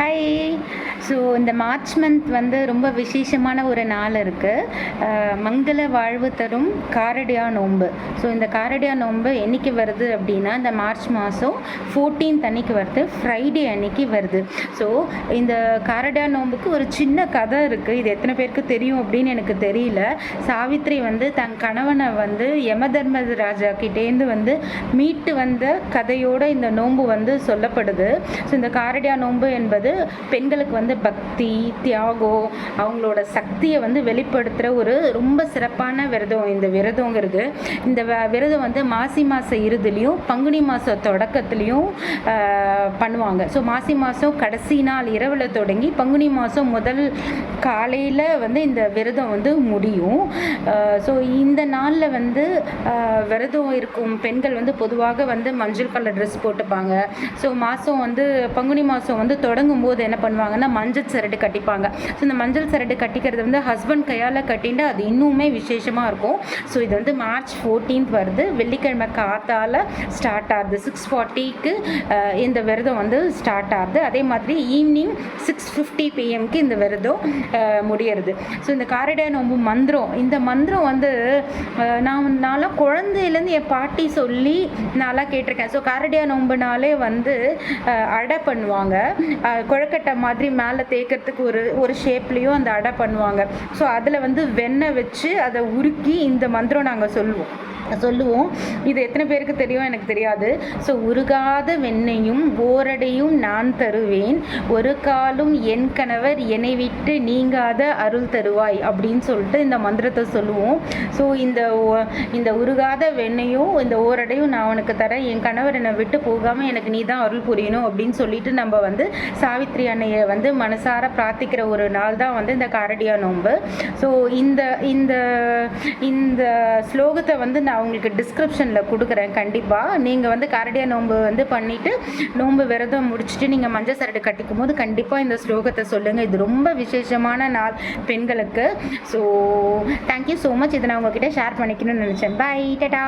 Hi so இந்த March month வந்து ரொம்ப விசேஷமான ஒரு நாள் இருக்குது மங்கள வாழ்வு தரும் காரடியா நோன்பு. ஸோ இந்த காரடியா நோன்பு என்றைக்கு வருது அப்படின்னா இந்த மார்ச் மாதம் 14th அன்னைக்கு வருது. ஃப்ரைடே அன்னைக்கு வருது. ஸோ இந்த காரடியா நோன்புக்கு ஒரு சின்ன கதை இருக்குது இது எத்தனை பேருக்கு தெரியும் அப்படின்னு எனக்கு தெரியல. சாவித்ரி வந்து தன் கணவனை வந்து யமதர்ம ராஜா கிட்டேருந்து வந்து மீட்டு வந்த கதையோட இந்த நோன்பு வந்து சொல்லப்படுது. ஸோ இந்த காரடியா நோன்பு என்பது பெண்களுக்கு வந்து பக்தி தியாகம் அவங்களோட சக்தியை வந்து வெளிப்படுத்துகிற ஒரு ரொம்ப சிறப்பான விரதம் இந்த விரதங்கிறது. இந்த விரதம் வந்து மாசி மாத இறுதிலையும் பங்குனி மாத தொடக்கத்துலேயும் பண்ணுவாங்க. ஸோ மாசி மாதம் கடைசி நாள் இரவில் தொடங்கி பங்குனி மாதம் முதல் காலையில் வந்து இந்த விரதம் வந்து முடியும். ஸோ இந்த நாளில் வந்து விரதம் இருக்கும் பெண்கள் வந்து பொதுவாக வந்து மஞ்சள் கலர் ட்ரெஸ் போட்டுப்பாங்க. ஸோ மாதம் வந்து பங்குனி மாதம் வந்து தொடங்கும் போது என்ன பண்ணுவாங்கன்னா மஞ்சள் சரடு கட்டிப்பாங்க. ஸோ இந்த மஞ்சள் சரடு கட்டிக்கிறது வந்து ஹஸ்பண்ட் கையால் கட்டிட்டு அது இன்னுமே விசேஷமாக இருக்கும். ஸோ இது வந்து மார்ச் 14th வருது. வெள்ளிக்கிழமை காத்தால் ஸ்டார்ட் ஆகுது. சிக்ஸ் ஃபார்ட்டிக்கு இந்த விரதம் வந்து ஸ்டார்ட் ஆகுது. அதே மாதிரி ஈவினிங் சிக்ஸ் ஃபிஃப்டி பிஎம்க்கு இந்த விரதம் முடியறது. ஸோ இந்த காரடா நோம்பு மந்திரம் இந்த மந்திரம் வந்து நான் நான்லாம் குழந்தையிலேருந்து என் பாட்டி சொல்லி நான்லாம் கேட்டிருக்கேன். ஸோ காரடியா நோம்புனாலே வந்து அடை பண்ணுவாங்க. கொழுக்கட்டை மாதிரி மேலே தேய்க்கிறதுக்கு ஒரு ஒரு ஷேப்லேயும் அந்த அடை பண்ணுவாங்க. ஸோ அதில் வந்து வெண்ணெய் வச்சு அதை உருக்கி இந்த மந்திரம் நாங்கள் சொல்லுவோம். சொல்லுவோம். இது எத்தனை பேருக்கு தெரியும்? எனக்கு தெரியாது. ஸோ உருகாத வெண்ணையும் ஓரடையும் நான் தருவேன். ஒரு காலும் என் கணவர் என்னை விட்டு நீங்காத அருள் தருவாய் அப்படின்னு சொல்லிட்டு இந்த மந்திரத்தை சொல்லுவோம். ஸோ இந்த இந்த உருகாத வெண்ணையும் இந்த ஓரடையும் நான் உனக்கு தரேன். என் கணவர் என்னை விட்டு போகாமல் எனக்கு நீ தான் அருள் புரியணும் அப்படின்னு சொல்லிட்டு நம்ம வந்து சாவித்ரி அன்னையை வந்து மனசார பிரார்த்திக்கிற ஒரு நாள் தான் வந்து இந்த காரடியா நோன்பு. ஸோ இந்த இந்த இந்த ஸ்லோகத்தை வந்து நான் உங்களுக்கு டிஸ்கிரிப்ஷனில் கொடுக்குறேன். கண்டிப்பாக நீங்கள் வந்து கரடியாக நோன்பு வந்து பண்ணிவிட்டு நோன்பு விரதம் முடிச்சுட்டு நீங்கள் மஞ்சள் சரடு கட்டிக்கும் போது கண்டிப்பாக இந்த ஸ்லோகத்தை சொல்லுங்கள் இது ரொம்ப விசேஷமான நாள் பெண்களுக்கு. ஸோ தேங்க்யூ ஸோ மச் இதை நான் உங்ககிட்ட ஷேர் பண்ணிக்கணும்னு நினச்சேன். By ta-ta